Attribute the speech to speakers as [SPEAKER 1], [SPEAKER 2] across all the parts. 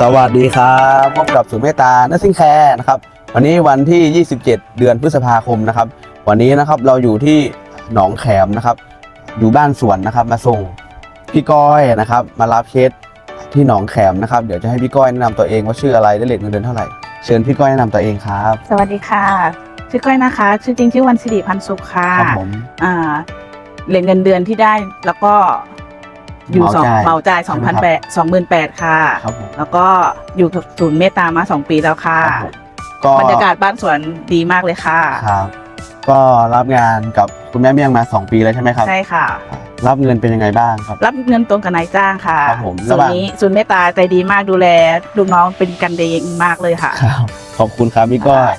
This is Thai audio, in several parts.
[SPEAKER 1] สวัสดีครับพบกับศูนย์เมตตาเนสซิ่งแคร์นะครับวันนี้วันที่ 27 เดือนพฤษภาคมนะครับ วันนี้นะครับเราอยู่ที่หนองแขมนะครับ อยู่บ้านสวนนะครับ มาส่งพี่ก้อยนะครับ มารับเคสที่หนองแขมนะครับ เดี๋ยวจะให้พี่ก้อยแนะนำตัวเองว่าชื่ออะไรได้เลทเงินเดือนเท่าไหร่เชิญพี่ก้อยแนะนำตัวเองครับ
[SPEAKER 2] สวัสดีค่ะ ชื่อก้อยนะคะ ชื่อจริงชื่อวันสิริพันธ์สุขค่ะ
[SPEAKER 1] ครับผม
[SPEAKER 2] อ่าเหรียญเงินเดือนที่ได้แล้วก็ อยู่สอง
[SPEAKER 1] เหมาจ่าย
[SPEAKER 2] เหมาจ่ายสอง
[SPEAKER 1] ใช่
[SPEAKER 2] พัน
[SPEAKER 1] ไหม
[SPEAKER 2] แป
[SPEAKER 1] ค
[SPEAKER 2] ดสองหมื่นแปดค่ะ
[SPEAKER 1] ครับผม
[SPEAKER 2] แล้วก็อยู่กับศูนย์เมตตามาสองปีแล้วค่ะ
[SPEAKER 1] ครับผม ก็
[SPEAKER 2] บรรยากาศบ้านสวนดีมากเลยค่ะ
[SPEAKER 1] ครับ ก็รับงานกับคุณแม่เมี่ยงมา 2 ปีแล้วใช่ไหมครับ
[SPEAKER 2] ใช่ค่ะ
[SPEAKER 1] รับเงินเป็นยังไงบ้างครับ
[SPEAKER 2] รับเงินตรงกับนายจ้างค่ะ
[SPEAKER 1] ครับผม
[SPEAKER 2] ส่วน
[SPEAKER 1] ระหว่าง
[SPEAKER 2] นี้ศูนย์เมตตาใจดีมากดูแลลูกน้องเป็นกันเองมากเลยค่ะ
[SPEAKER 1] ครับขอบคุณครับพี่ก้อย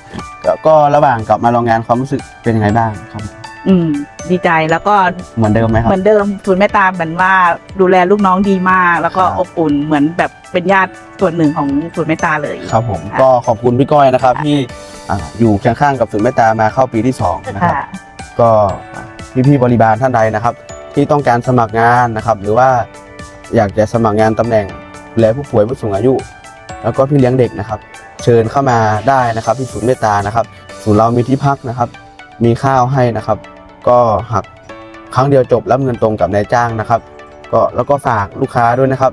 [SPEAKER 1] ก็ก็ระหว่างกลับมาโรงงานความรู้สึกเป็นยังไงบ้างครับ
[SPEAKER 2] อืม ดีใจแล้วก็
[SPEAKER 1] เหมือนเดิมไหมครับ
[SPEAKER 2] เหมือนเดิมศูนย์เมตตาเหมือนว่าดูแลลูกน้องดีมาก แล้วก็
[SPEAKER 1] ครับ
[SPEAKER 2] อบอุ่นเหมือนแบบเป็นญาติส่วนหนึ่งของศูนย์เมตตาเลย
[SPEAKER 1] ครับผม
[SPEAKER 2] ค่ะ
[SPEAKER 1] ก็ขอบคุณพี่ก้อยนะครับที่อ่าอยู่เคียงข้างกับศูนย์เมตตามาเข้าปีที่สองนะครับ
[SPEAKER 2] ค่ะ
[SPEAKER 1] ก็พี่พี่ๆบริบาลท่านใดนะครับ ที่ต้องการสมัครงานนะครับ หรือว่าอยากจะสมัครงานตำแหน่งดูแลผู้ป่วยผู้สูงอายุ แล้วก็พี่เลี้ยงเด็กนะครับ เชิญเข้ามาได้นะครับที่ศูนย์เมตตานะครับ ศูนย์เรามีที่พักนะครับ มีข้าวให้นะครับ ก็หักครั้งเดียวจบรับเงินตรงกับนายจ้างนะครับ ก็แล้วก็ฝากลูกค้าด้วยนะครับ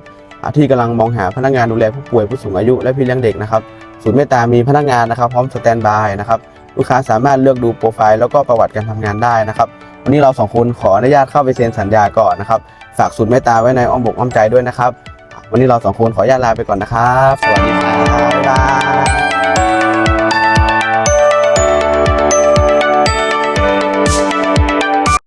[SPEAKER 1] ที่กำลังมองหาพนักงานดูแลผู้ป่วยผู้สูงอายุและพี่เลี้ยงเด็กนะครับศูนย์เมตตามีพนักงานนะครับ พร้อมสแตนบายนะครับลูกค้าสามารถเลือกดูโปรไฟล์แล้วก็ประวัติการทำงานได้นะครับ วันนี้เราสองคนขออนุญาตเข้าไปเซ็นสัญญาก่อนนะครับฝากศูนย์เมตตาไว้ในอ้อมอกอ้อมใจด้วยนะครับ วันนี้เราสองคนขออนุญาตลาไปก่อนนะครับ สวัสดีครับบ๊ายบาย